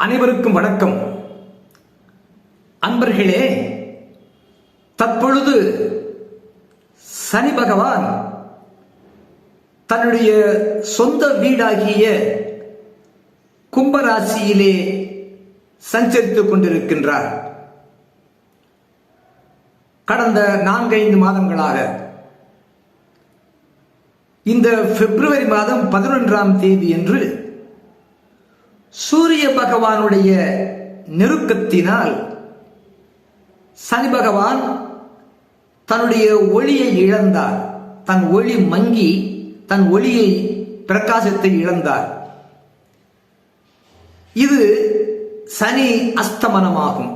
அனைவருக்கும் வணக்கம். அன்பர்களே தற்பொழுது சனி பகவான் தன்னுடைய சொந்த வீடாகிய கும்பராசியிலே சஞ்சரித்துக் கொண்டிருக்கின்றார். கடந்த நான்கைந்து மாதங்களாக இந்த பிப்ரவரி மாதம் பதினொன்றாம் தேதி என்று சூரிய பகவானுடைய நெருக்கத்தினால் சனி பகவான் தன்னுடைய ஒளியை இழந்தார். தன் ஒளி மங்கி தன் ஒளியை பிரகாசத்தை இழந்தார். இது சனி அஸ்தமனமாகும்.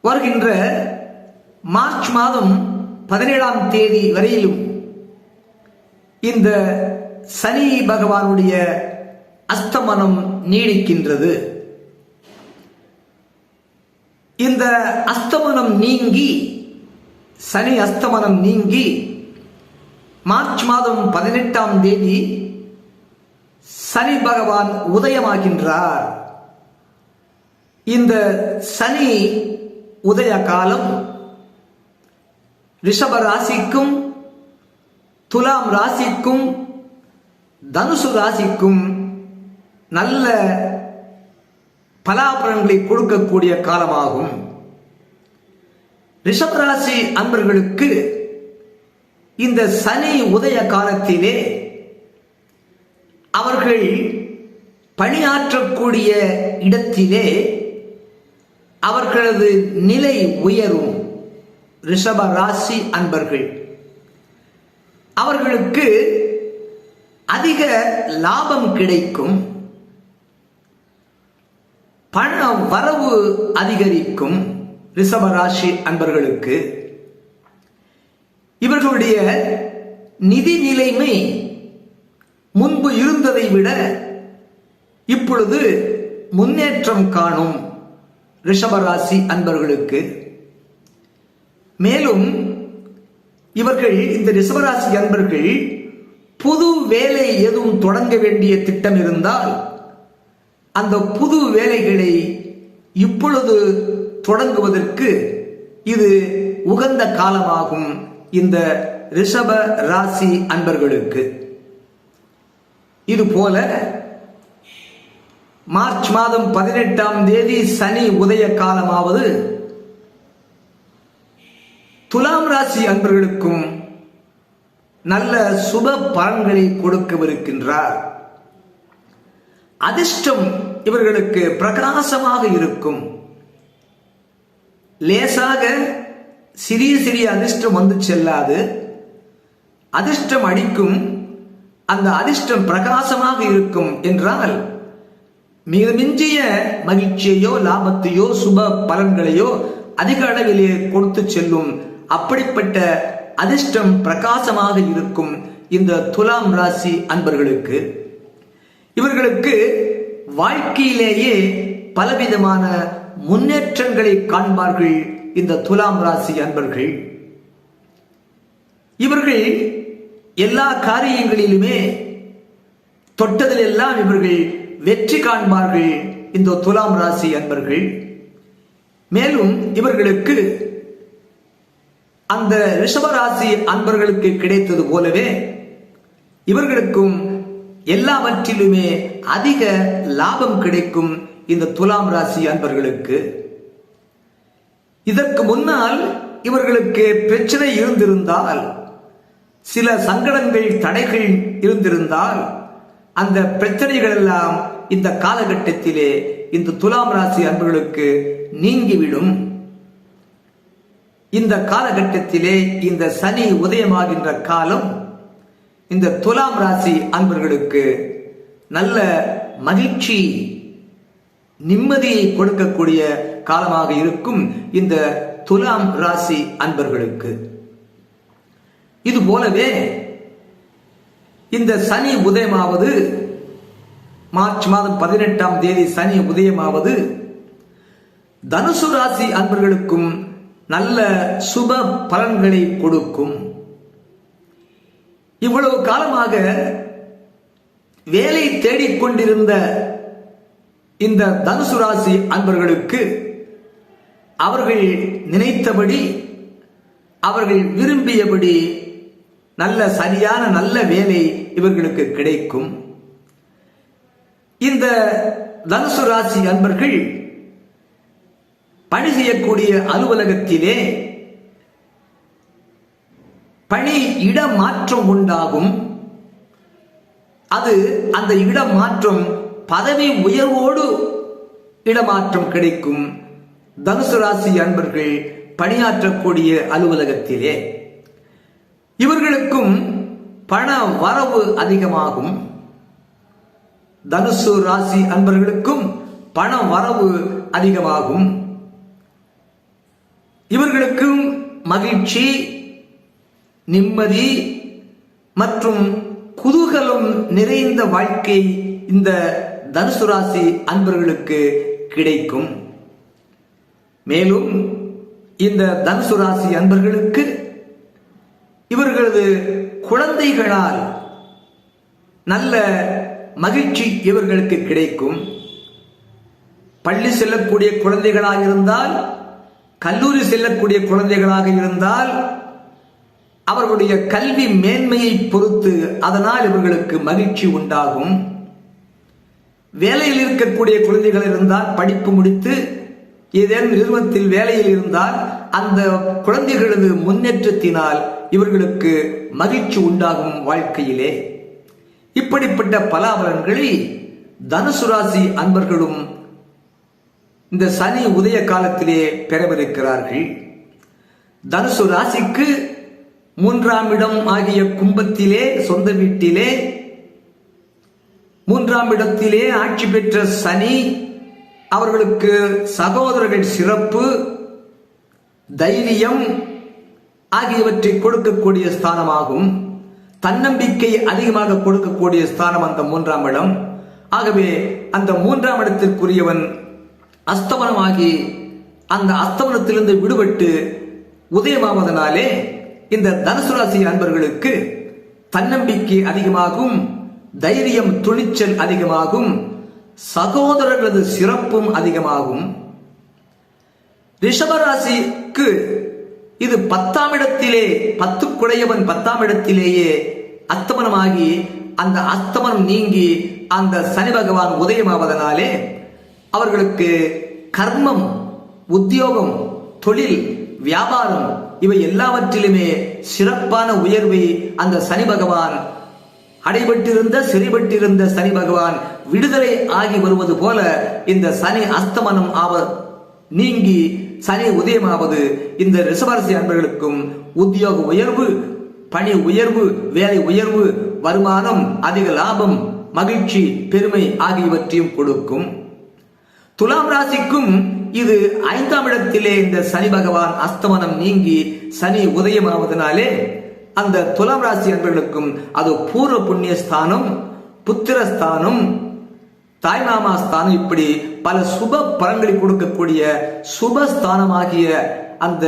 வருகின்ற மார்ச் மாதம் பதினேழாம் தேதி வரையிலும் இந்த சனி பகவானுடைய அஸ்தமனம் நீடிக்கின்றது. இந்த அஸ்தமனம் நீங்கி சனி அஸ்தமனம் நீங்கி மார்ச் மாதம் பதினெட்டாம் தேதி சனி பகவான் உதயமாகின்றார். இந்த சனி உதய காலம் ரிஷப ராசிக்கும் துலாம் ராசிக்கும் தனுசு ராசிக்கும் நல்ல பலாபலன்களை கொடுக்கக்கூடிய காலமாகும். ரிஷபராசி அன்பர்களுக்கு இந்த சனி உதய காலத்திலே அவர்கள் பணியாற்றக்கூடிய இடத்திலே அவர்களது நிலை உயரும். ரிஷப ராசி அன்பர்கள். அவர்களுக்கு அதிக லாபம் கிடைக்கும். பண வரவு அதிகரிக்கும் ரிஷபராசி அன்பர்களுக்கு. இவர்களுடைய நிதி நிலைமை முன்பு இருந்ததை விட இப்பொழுது முன்னேற்றம் காணும் ரிஷபராசி அன்பர்களுக்கு. மேலும் இவர்கள் இந்த ரிஷபராசி அன்பர்கள் புது வேலை எதுவும் தொடங்க வேண்டிய திட்டம் இருந்தால் அந்த புது வேலைகளை இப்பொழுது தொடங்குவதற்கு இது உகந்த காலமாகும் இந்த ரிஷப ராசி அன்பர்களுக்கு. இது போல மார்ச் மாதம் பதினெட்டாம் தேதி சனி உதய காலமாவது துலாம் ராசி அன்பர்களுக்கும் நல்ல சுப பலன்களை கொடுக்கவிருக்கின்றார். அதிர்ஷ்டம் இவர்களுக்கு பிரகாசமாக இருக்கும். லேசாக சிறிய சிறிய அதிர்ஷ்டம் வந்து செல்லாது. அதிர்ஷ்டம் அடிக்கும். அந்த அதிர்ஷ்டம் பிரகாசமாக இருக்கும் என்றால் மிக மிஞ்சிய மகிழ்ச்சியையோ லாபத்தையோ சுப பலன்களையோ அதிக அளவிலே கொடுத்து செல்லும் அப்படிப்பட்ட அதிர்ஷ்டம் பிரகாசமாக இருக்கும் இந்த துலாம் ராசி அன்பர்களுக்கு. இவர்களுக்கு வாழ்க்கையிலேயே பலவிதமான முன்னேற்றங்களை காண்பார்கள் இந்த துலாம் ராசி அன்பர்கள். இவர்கள் எல்லா காரியங்களிலுமே தொட்டதில் எல்லாம் இவர்கள் வெற்றி காண்பார்கள் இந்த துலாம் ராசி அன்பர்கள். மேலும் இவர்களுக்கு அந்த ரிஷபராசி அன்பர்களுக்கு கிடைத்தது போலவே இவர்களுக்கும் எல்லாவற்றிலுமே அதிக லாபம் கிடைக்கும் இந்த துலாம் ராசி அன்பர்களுக்கு. இதற்கு முன்னால் இவர்களுக்கு பிரச்சனை இருந்திருந்தால் சில சங்கடங்கள் தடைகள் இருந்திருந்தால் அந்த பிரச்சனைகள் எல்லாம் இந்த காலகட்டத்திலே இந்த துலாம் ராசி அன்பர்களுக்கு நீங்கிவிடும். இந்த காலகட்டத்திலே இந்த சனி உதயமாகின்ற காலம் இந்த துலாம் ராசி அன்பர்களுக்கு நல்ல மகிழ்ச்சி நிம்மதியை கொடுக்கக்கூடிய காலமாக இருக்கும் இந்த துலாம் ராசி அன்பர்களுக்கு. இது போலவே இந்த சனி உதயமாவது மார்ச் மாதம் பதினெட்டாம் தேதி சனி உதயமாவது தனுசு ராசி அன்பர்களுக்கும் நல்ல சுப பலன்களை கொடுக்கும். இவ்வளவு காலமாக வேலை தேடிக்கொண்டிருந்த இந்த தனுசு ராசி அன்பர்களுக்கு அவர்கள் நினைத்தபடி அவர்கள் விரும்பியபடி நல்ல சரியான நல்ல வேலை இவர்களுக்கு கிடைக்கும். இந்த தனுசு ராசி அன்பர்கள் பணி செய்யக்கூடிய அலுவலகத்திலே பணி இடமாற்றம் உண்டாகும். அது அந்த இடமாற்றம் பதவி உயர்வோடு இடமாற்றம் கிடைக்கும். தனுசு ராசி அன்பர்கள் பணியாற்றக்கூடிய அலுவலகத்திலே. இவர்களுக்கும் பண வரவு அதிகமாகும். தனுசு ராசி அன்பர்களுக்கும் பண வரவு அதிகமாகும். இவர்களுக்கும் மகிழ்ச்சி நிம்மதி மற்றும் குதூகலம் நிறைந்த வாழ்க்கை இந்த தனுசு ராசி அன்பர்களுக்கு கிடைக்கும். மேலும் இந்த தனுசு ராசி அன்பர்களுக்கு இவர்களது குழந்தைகளால் நல்ல மகிழ்ச்சி இவர்களுக்கு கிடைக்கும். பள்ளி செல்லக்கூடிய குழந்தைகளாக இருந்தால் கல்லூரி செல்லக்கூடிய குழந்தைகளாக இருந்தால் அவர்களுடைய கல்வி மேன்மையை பொறுத்து அதனால் இவர்களுக்கு மகிழ்ச்சி உண்டாகும். வேலையில் இருக்கக்கூடிய குழந்தைகள் இருந்தால் படிப்பு முடித்து ஏதேனும் நிறுவனத்தில் வேலையில் இருந்தால் அந்த குழந்தைகளது முன்னேற்றத்தினால் இவர்களுக்கு மகிழ்ச்சி உண்டாகும் வாழ்க்கையிலே. இப்படிப்பட்ட பலாபலன்களை தனுசு ராசி அன்பர்களும் இந்த சனி உதய காலத்திலே பெறவிருக்கிறார்கள். தனுசு ராசிக்கு மூன்றாம் இடம் ஆகிய கும்பத்திலே சொந்த வீட்டிலே. மூன்றாம் இடத்திலே ஆட்சி பெற்ற சனி அவர்களுக்கு சகோதரர்கள் சிறப்பு தைரியம் ஆகியவற்றை கொடுக்கக்கூடிய ஸ்தானமாகும். தன்னம்பிக்கை அதிகமாக கொடுக்கக்கூடிய ஸ்தானம் அந்த மூன்றாம் இடம். ஆகவே அந்த மூன்றாம் இடத்திற்குரியவன் அஸ்தமனமாகி அந்த அஸ்தமனத்திலிருந்து விடுபட்டு உதயமாவதனாலே இந்த தனுசு ராசி அன்பர்களுக்கு தன்னம்பிக்கை அதிகமாகும் தைரியம் துணிச்சல் அதிகமாகும் சகோதரர்களது சிறப்பும் அதிகமாகும். ரிஷபராசிக்கு இது பத்தாம் இடத்திலே பத்து குடையவன் பத்தாம் இடத்திலேயே அத்தமனமாகி அந்த அஸ்தமனம் நீங்கி அந்த சனி பகவான் உதயமாவதனாலே அவர்களுக்கு கர்மம் உத்தியோகம் தொழில் வியாபாரம் இவை எல்லாவற்றிலுமே சிறப்பான உயர்வை அந்த சனி பகவான் அடைபட்டிருந்த சிறைபட்டிருந்த சனி பகவான் விடுதலை ஆகி வருவது போல இந்த சனி அஸ்தமனம் ஆவ நீங்கி சனி உதயமாவது இந்த ரிஷபராசி அன்பர்களுக்கும் உத்தியோக உயர்வு பணி உயர்வு வேலை உயர்வு வருமானம் அதிக லாபம் மகிழ்ச்சி பெருமை ஆகியவற்றையும் கொடுக்கும். துலாம் ராசிக்கும் இது ஐந்தாம் இடத்திலே இந்த சனி பகவான் அஸ்தமனம் நீங்கி சனி உதயமாவதனாலே அந்த துலாம் ராசி அன்பர்களுக்கும் அது பூர்வ புண்ணிய ஸ்தானம் புத்திரஸ்தானம் தாய்மாமா ஸ்தானம் இப்படி பல சுப பலன்களை கொடுக்கக்கூடிய சுபஸ்தானமாகிய அந்த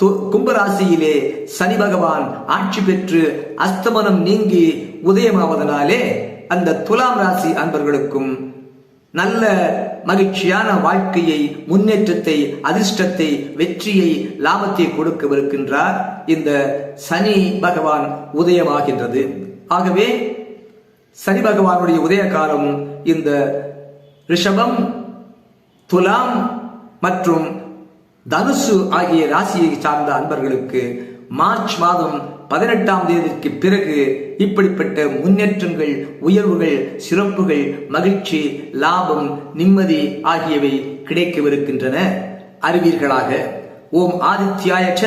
து- கும்பராசியிலே சனி பகவான் ஆட்சி பெற்று அஸ்தமனம் நீங்கி உதயமாவதனாலே அந்த துலாம் ராசி அன்பர்களுக்கும் நல்ல மகிழ்ச்சியான வாழ்க்கையை முன்னேற்றத்தை அதிர்ஷ்டத்தை வெற்றியை லாபத்தை கொடுக்கவிருக்கின்றார் இந்த சனி பகவான் உதயமாகின்றது. ஆகவே சனி பகவானுடைய உதய காலம் இந்த ரிஷபம் துலாம் மற்றும் தனுசு ஆகிய ராசியை சார்ந்த அன்பர்களுக்கு மார்ச் மாதம் பதினெட்டாம் தேதிக்கு பிறகு இப்படிப்பட்ட முன்னேற்றங்கள் உயர்வுகள் சிறப்புகள் மகிழ்ச்சி லாபம் நிம்மதி ஆகியவை கிடைக்கவிருக்கின்றன. அறிவீர்களாக. ஓம் ஆதித்யாயச்ச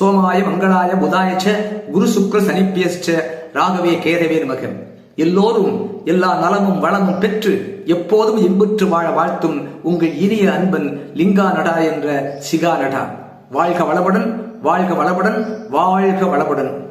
சோமாய மங்களாய புதாயச்ச குரு சுக்ர சனிப்பியஸ்ச ராகவே கேதவே மகன் எல்லோரும் எல்லா நலமும் வளமும் பெற்று எப்போதும் இன்புற்று வாழ வாழ்த்தும் உங்கள் இனிய அன்பன் லிங்கா நடா என்ற சிகா நடா வாழ்க வளமுடன் வாழ்க வளமுடன் வாழ்க வளமுடன்.